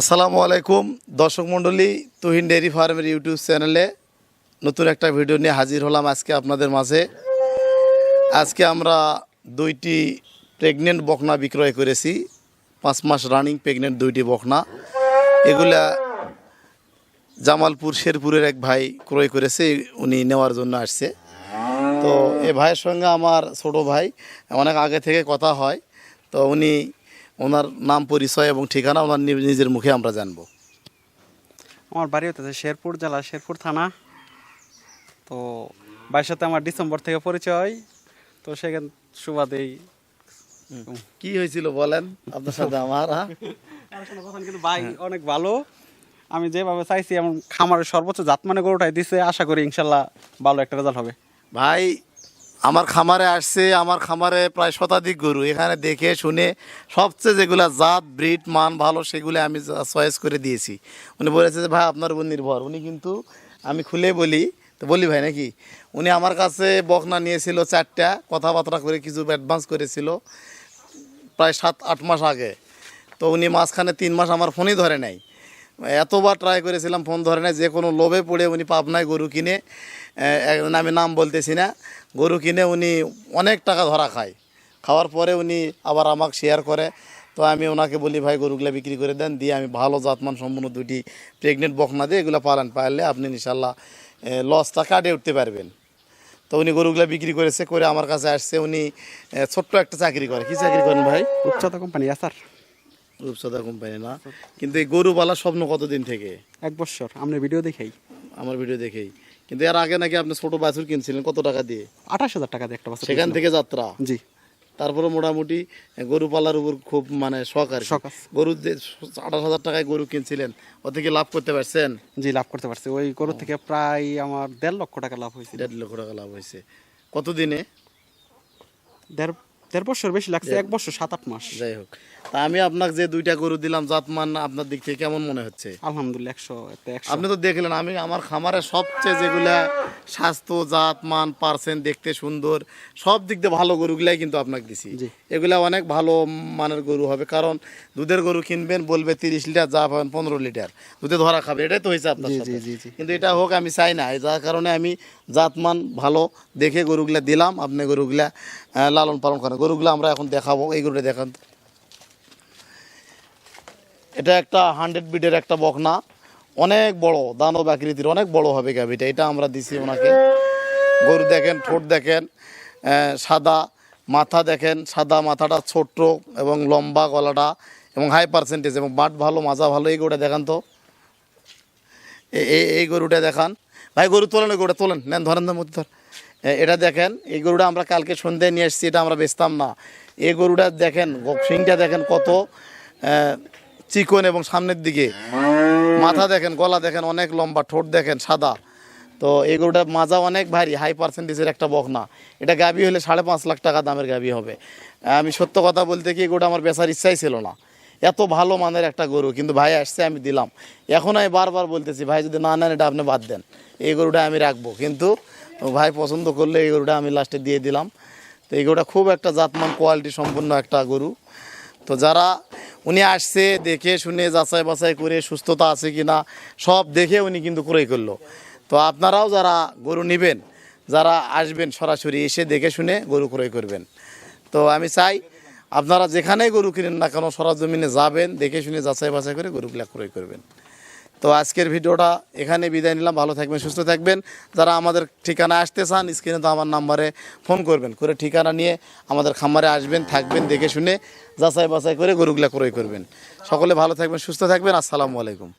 আসসালামু আলাইকুম। দর্শক মণ্ডলী, তুহিন ডেয়ারি ফার্মের ইউটিউব চ্যানেলে নতুন একটা ভিডিও নিয়ে হাজির হলাম আজকে আপনাদের মাঝে। আজকে আমরা দুইটি প্রেগনেন্ট বকনা বিক্রয় করেছি। পাঁচ মাস রানিং প্রেগনেন্ট দুইটি বকনা। এগুলা জামালপুর শেরপুরের এক ভাই ক্রয় করেছে, উনি নেওয়ার জন্য আসছে। তো এ ভাইয়ের সঙ্গে আমার ছোট ভাই, অনেক আগে থেকে কথা হয়। তো উনি ওনার নাম পরিচয় এবং ঠিকানা ওনার নিজের মুখে আমরা জানব। আমার বাড়ি হতেছে শেরপুর জেলা শেরপুর থানা। তো ভাইয়ের সাথে আমার ডিসেম্বর থেকে পরিচয় তো সেখান সুবাদেই কি হয়েছিল বলেন? আপনার সাথে আমার হ্যাঁ? কিন্তু ভাই অনেক ভালো। আমি যেভাবে চাইছি এমন খামারের সর্বোচ্চ জাতমানে গরুটাই দিছে। আশা করি ইনশাল্লাহ ভালো একটা রেজাল্ট হবে। ভাই আমার খামারে আসছে, আমার খামারে প্রায় শতাধিক গরু। এখানে দেখে শুনে সবচেয়ে যেগুলা জাত, ব্রিড, মান ভালো, সেগুলো আমি চয়েস করে দিয়েছি। উনি বলেছে যে, ভাই, আপনার উপর নির্ভর। উনি কিন্তু আমি খুলে বলি, তো বলি ভাই নাকি? উনি আমার কাছে বকনা নিয়েছিল চারটা, কথাবার্তা করে কিছু অ্যাডভান্স করেছিল প্রায় সাত, আট মাস আগে। তো উনি মাঝখানে তিন মাস আমার ফোনই ধরে নাই। এতবার ট্রাই করেছিলাম ফোন ধরে নাই, যে কোনো লোভে পড়ে উনি পাবনায় গরু কিনে আমি নাম বলতেছি না, গরু কিনে উনি অনেক টাকা ধরা খায়। খাওয়ার পরে উনি আবার আমাকে শেয়ার করে, তো আমি ওনাকে বলি, ভাই, গরুগুলো বিক্রি করে দেন, দিয়ে আমি ভালো জাতমান সম্পূর্ণ দুটি প্রেগনেন্ট বকনা দিয়ে এগুলো পালন পারলে আপনি ইনশাল্লাহ লসটা কাটিয়ে উঠতে পারবেন। তো উনি গরুগুলো বিক্রি করেছে, করে আমার কাছে আসছে, উনি ছোট্ট একটা চাকরি করে। কি চাকরি করেন ভাই? উচ্চতা কোম্পানি স্যার রূপসাদা কোম্পানি না। কিন্তু এই গরুবালা স্বপ্ন কতদিন থেকে? এক বছর। আমরা ভিডিও দেখেই। আমার ভিডিও দেখেই। কিন্তু এর আগে নাকি আপনি ছোট বাছুর কিনছিলেন কত টাকা দিয়ে? আঠাশ হাজার টাকা দিয়ে একটা বছর সেখান থেকে যাত্রা? জি। তারপরে মোটামুটি গরু পালার উপর খুব মানে শখ আর শখ গরু আঠাশ হাজার টাকায় গরু কিনছিলেন। ও থেকে লাভ করতে পারছেন? জি লাভ করতে পারছি। ওই গরু থেকে প্রায় আমার দেড় লক্ষ টাকা লাভ হয়েছে দেড় লক্ষ টাকা লাভ হয়েছে। কতদিনে? দেড় দেড় বছর বেশি লাগছে এক বছর সাত আট মাস। যাই হোক। তা আমি আপনাকে যে দুইটা গরু দিলাম জাতমান আপনার দিক থেকে কেমন মনে হচ্ছে? আলহামদুলিল্লাহ একশো আপনি তো দেখলেন আমি আমার খামারে সবচেয়ে যেগুলা স্বাস্থ্য জাত মান পার্সেন্ট দেখতে সুন্দর সব দিক দিয়ে ভালো গরুগুলাই কিন্তু আপনাকে দিছি। এগুলা অনেক ভালো মানের গরু হবে কারণ দুধের গরু কিনবেন বলবে তিরিশ লিটার যা পাবেন পনেরো লিটার। দুধে ধরা খাবে এটাই তো হয়েছে আপনার সাথে। কিন্তু এটা হোক আমি চাই না। যার কারণে আমি জাতমান ভালো দেখে গরুগুলা দিলাম আপনি গরুগুলা লালন পালন করেন। গরুগুলা আমরা এখন দেখাবো এই গরুটা দেখান। এটা একটা হান্ড্রেড বিটের একটা বকনা। অনেক বড়, দানব আকৃতির, অনেক বড় হবে গাভিটা এটা আমরা দিছি ওনাকে। গরু দেখেন, ঠোঁট দেখেন সাদা মাথা দেখেন, সাদা মাথাটা ছোট্ট এবং লম্বা গলাটা এবং হাই পার্সেন্টেজ এবং বাট ভালো, মাজা ভালো, এই গরুটা দেখান তো। এই গরুটা দেখান। ভাই, গরু তোলেন ওই গরুটা, তোলেন। নেন, ধরেন ধর মধ্যে ধর এটা দেখেন, এই গরুটা আমরা কালকে সন্ধ্যায় নিয়ে এসেছি, এটা আমরা বেচতাম না। এই গরুটা দেখেন সিংটা দেখেন কত চিকন এবং সামনের দিকে। মাথা দেখেন, গলা দেখেন, অনেক লম্বা, ঠোঁট দেখেন, সাদা। তো এই গরুটা মাজা অনেক ভারী হাই পার্সেন্টেজের একটা বকনা। এটা গাবি হলে সাড়ে পাঁচ লাখ টাকা দামের গাবি হবে। আমি সত্য কথা বলতে কি গরুটা আমার বেচার ইচ্ছাই ছিল না। এত ভালো মানের একটা গরু, কিন্তু ভাই আসছে, আমি দিলাম। এখন আমি বারবার বলতেছি, ভাই যদি না নেন, এটা আপনি বাদ দেন। এই গরুটা আমি রাখব। কিন্তু ভাই পছন্দ করলে এই গরুটা আমি লাস্টে দিয়ে দিলাম। তো এই গরুটা খুব একটা জাতমান কোয়ালিটি সম্পন্ন একটা গরু। তো যারা উনি আসছে দেখে শুনে, যাচাই বাছাই করে সুস্থতা আছে কি না সব দেখে উনি কিন্তু ক্রয় করল। তো আপনারাও যারা গরু নেবেন, যারা আসবেন সরাসরি এসে দেখে শুনে গরু ক্রয় করবেন। তো আমি চাই আপনারা যেখানেই গরু কিনেন না কেন, সরাজমিনে যাবেন, দেখে শুনে যাচাই বাছাই করে গরুগুলা ক্রয় করবেন। তো আজকের ভিডিওটা এখানে বিদায় নিলাম। ভালো থাকবেন, সুস্থ থাকবেন। যারা আমাদের ঠিকানা আসতে চান, স্ক্রিনে তো আমার নাম্বারে ফোন করবেন। করে ঠিকানা নিয়ে আমাদের খামারে আসবেন, থাকবেন, দেখে শুনে যাচাই বাছাই করে গরুগুলা ক্রয় করবেন। সকলে ভালো থাকবেন, সুস্থ থাকবেন। আসসালামু আলাইকুম।